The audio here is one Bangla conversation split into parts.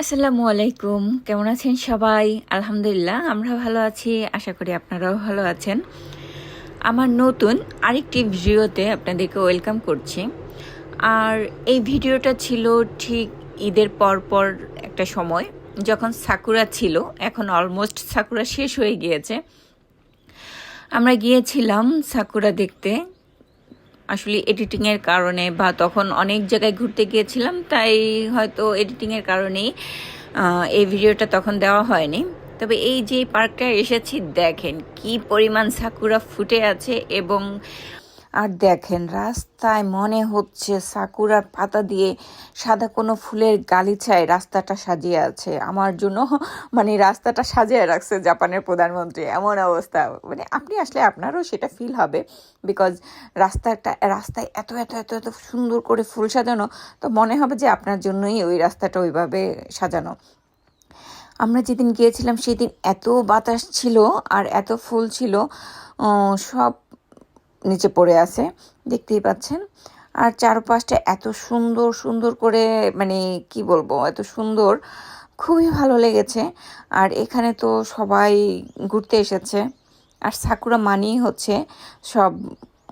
আসসালামু আলাইকুম। কেমন আছেন সবাই? আলহামদুলিল্লাহ, আমরা ভালো আছি। আশা করি আপনারাও ভালো আছেন। আমার নতুন আরেকটি ভিডিওতে আপনাদেরকে ওয়েলকাম করছি। আর এই ভিডিওটা ছিল ঠিক ঈদের পর পর একটা সময়, যখন সাকুরা ছিল। এখন অলমোস্ট সাকুরা শেষ হয়ে গিয়েছে। আমরা গিয়েছিলাম সাকুরা দেখতে। আসলে এডিটিংয়ের কারণে বা তখন অনেক জায়গায় ঘুরতে গিয়েছিলাম, তাই হয়তো এডিটিংয়ের কারণেই এই ভিডিওটা তখন দেওয়া হয়নি। তবে এই যে পার্কটা এসেছি, দেখেন কি পরিমাণ সাকুরা ফুটে আছে এবং আর দেখেন, রাস্তায় মনে হচ্ছে সাকুরার পাতা দিয়ে সাদা কোনো ফুলের গালিচায় রাস্তাটা সাজিয়ে আছে। আমার জন্য মানে রাস্তাটা সাজিয়ে রাখছে জাপানের প্রধানমন্ত্রী। এমন অবস্থা। মানে আপনি আসলে আপনারও সেটা ফিল হবে। বিকজ রাস্তাটা, রাস্তায় এত এত এত এত সুন্দর করে ফুল সাজানো, তো মনে হবে যে আপনার জন্যই ওই রাস্তাটা ওইভাবে সাজানো। আমরা যেদিন গিয়েছিলাম, সেদিন এত বাতাস ছিল আর এত ফুল ছিল। সব নিচে পড়ে আছে, দেখতেই পাচ্ছেন। আর চারপাশটা এত সুন্দর সুন্দর করে মানে কি বলব, এত সুন্দর, খুবই ভালো লেগেছে। আর এখানে তো সবাই ঘুরতে এসেছে। আর সাকুরা মানেই হচ্ছে সব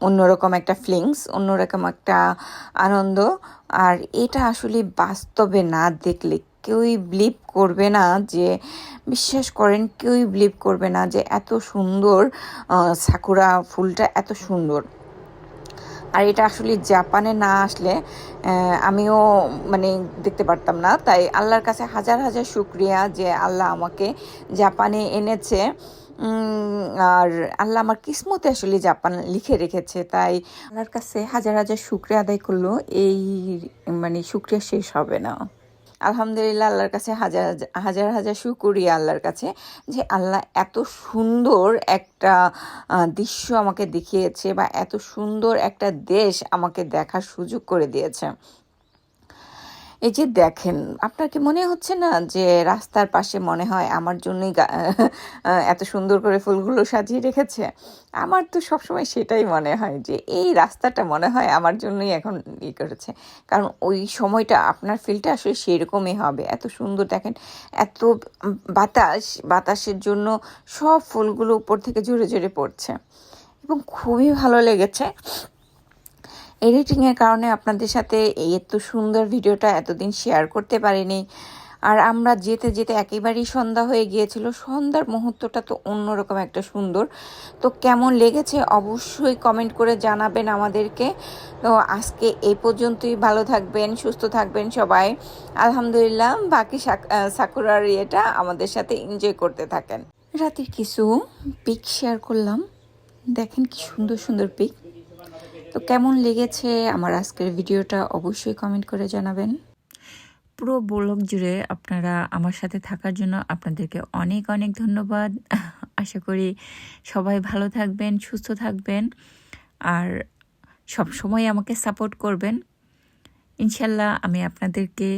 অন্যরকম একটা ফিলিংস অন্যরকম একটা আনন্দ। আর এটা আসলে বাস্তবে না দেখলে কেউই বিলিভ করবে না যে, বিশ্বাস করেন কেউই বিলিভ করবে না যে এত সুন্দর সাকুরা ফুলটা এত সুন্দর। আর এটা আসলে জাপানে না আসলে আমিও মানে দেখতে পারতাম না। তাই আল্লাহর কাছে হাজার হাজার শুক্রিয়া যে আল্লাহ আমাকে জাপানে এনেছে। আর আল্লাহ আমার কিসমতে আসলে জাপান লিখে রেখেছে। তাই আল্লাহর কাছে হাজার হাজার শুক্রিয়া আদায় করল। এই মানে শুক্রিয়া শেষ হবে না। আলহামদুলিল্লাহ আল্লাহর কাছে হাজার, হাজার- হাজার শুকুরিয়া আল্লাহর কাছে যে আল্লাহ এত সুন্দর একটা দৃশ্য আমাকে দেখিয়েছে বা এত সুন্দর একটা দেশ আমাকে দেখার সুযোগ করে দিয়েছে। এই যে দেখেন, আপনার কি মনে হচ্ছে না যে রাস্তার পাশে মনে হয় আমার জন্যই এত সুন্দর করে ফুলগুলো সাজিয়ে রেখেছে? আমার তো সবসময় সেটাই মনে হয় যে এই রাস্তাটা মনে হয় আমার জন্যই এখন ই করেছে। কারণ ওই সময়টা আপনার ফিলটা আসলে সেরকমই হবে। এত সুন্দর দেখেন, এত বাতাস, বাতাসের জন্য সব ফুলগুলো উপর থেকে জোরে জোরে পড়ছে। এবং খুবই ভালো লেগেছে। এডিটিংয়ের কারণে আপনাদের সাথে এত সুন্দর ভিডিওটা এতদিন শেয়ার করতে পারিনি। আর আমরা যেতে যেতে একেবারেই সন্ধ্যা হয়ে গিয়েছিল। সন্ধ্যার মুহূর্তটা তো অন্যরকম একটা সুন্দর। তো কেমন লেগেছে অবশ্যই কমেন্ট করে জানাবেন আমাদেরকে। তো আজকে এই পর্যন্তই। ভালো থাকবেন, সুস্থ থাকবেন সবাই। আলহামদুলিল্লাহ, বাকি সাকুরার ইয়েটা আমাদের সাথে এনজয় করতে থাকেন। রাতের কিছু পিক শেয়ার করলাম। দেখেন কি সুন্দর সুন্দর পিক তো কেমন লেগেছে আমার আজকের ভিডিওটা অবশ্যই কমেন্ট করে জানাবেন। পুরো ব্লগ জুড়ে আপনারা আমার সাথে থাকার জন্য আপনাদেরকে অনেক অনেক ধন্যবাদ। আশা করি সবাই ভালো থাকবেন, সুস্থ থাকবেন, আর সব সময় আমাকে সাপোর্ট করবেন। ইনশাল্লাহ আমি আপনাদেরকে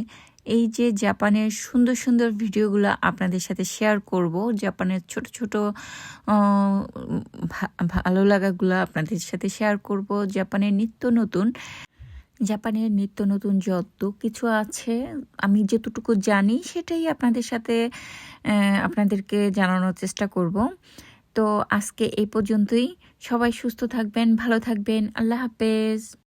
এই যে জাপানের সুন্দর সুন্দর ভিডিওগুলো আপনাদের সাথে শেয়ার করব, জাপানের ছোট ছোট ভালো লাগাগুলো আপনাদের সাথে শেয়ার করব, জাপানের নিত্য নতুন, জাপানের নিত্য নতুন যত কিছু আছে, আমি যতটুকু জানি সেটাই আপনাদের সাথে আপনাদেরকে জানানোর চেষ্টা করব। তো আজকে এই পর্যন্তই, সবাই সুস্থ থাকবেন, ভালো থাকবেন, আল্লাহ হাফেজ।